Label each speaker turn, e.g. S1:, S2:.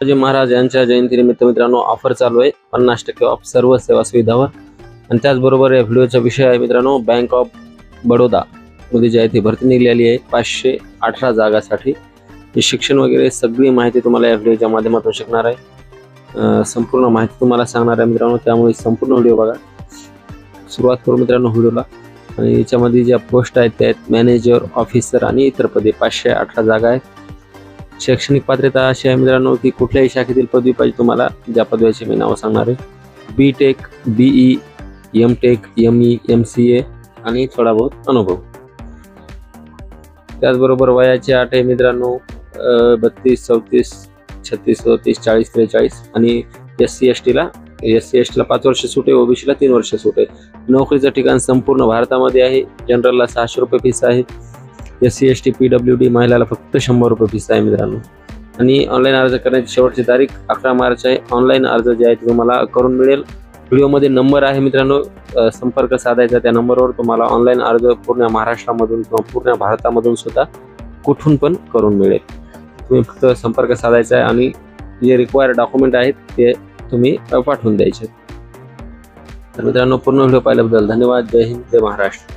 S1: शिवाजी महाराज यांच्या जयंतीनिमित्त मित्रांनो ऑफर चालू आहे. पन्नास टक्के ऑफ सर्व सेवा सुविधावर. आणि त्याचबरोबर या व्हिडिओचा विषय आहे मित्रांनो बँक ऑफ बडोदा मध्ये जी आहे ती भरती निघालेली आहे. पाचशे अठरा जागासाठी. शिक्षण वगैरे सगळी माहिती तुम्हाला या व्हिडिओच्या माध्यमातून शिकणार आहे. संपूर्ण माहिती तुम्हाला सांगणार आहे मित्रांनो त्यामुळे संपूर्ण व्हिडिओ बघा. सुरुवात करू मित्रांनो व्हिडिओला. आणि याच्यामध्ये ज्या पोस्ट आहेत त्या आहेत मॅनेजर ऑफिसर आणि इतर पदे पाचशे अठरा जागा आहेत. शैक्षणिक पात्रता अशी आहे मित्रांनो की कुठल्याही शाखेतील पदवी पाहिजे तुम्हाला ज्या पदव्याचे मी नावं सांगणार आहे. B tech BE M tech M E M C A आणि थोडा बहुत अनुभव. त्याचबरोबर वयाचे आठ आहे मित्रांनो बत्तीस चौतीस छत्तीस चौतीस चाळीस त्रेचाळीस आणि एस सी एस टीला एस सी एस टीला पाच वर्ष सूट आहे ओबीसीला तीन वर्ष सुटे आहे. नोकरीचं ठिकाण संपूर्ण भारतामध्ये आहे जनरलला सहाशे रुपये फीस आहे. S C S T P W D महिलाला फक्त शंभर रुपये फीस आहे मित्रांनो. आणि ऑनलाईन अर्ज करण्याची शेवटची तारीख अकरा मार्च आहे. ऑनलाईन अर्ज जे आहे ते तुम्हाला करून मिळेल. व्हिडिओमध्ये नंबर आहे मित्रांनो. संपर्क साधायचा त्या नंबरवर तुम्हाला ऑनलाईन अर्ज पूर्ण महाराष्ट्रामधून किंवा पूर्ण भारतामधून सुद्धा कुठून पण करून मिळेल. तुम्ही फक्त संपर्क साधायचा आहे आणि जे रिक्वायर्ड डॉक्युमेंट आहेत ते तुम्ही पाठवून द्यायचे तर मित्रांनो पूर्ण व्हिडिओ पाहिल्याबद्दल धन्यवाद. जय हिंद जय महाराष्ट्र.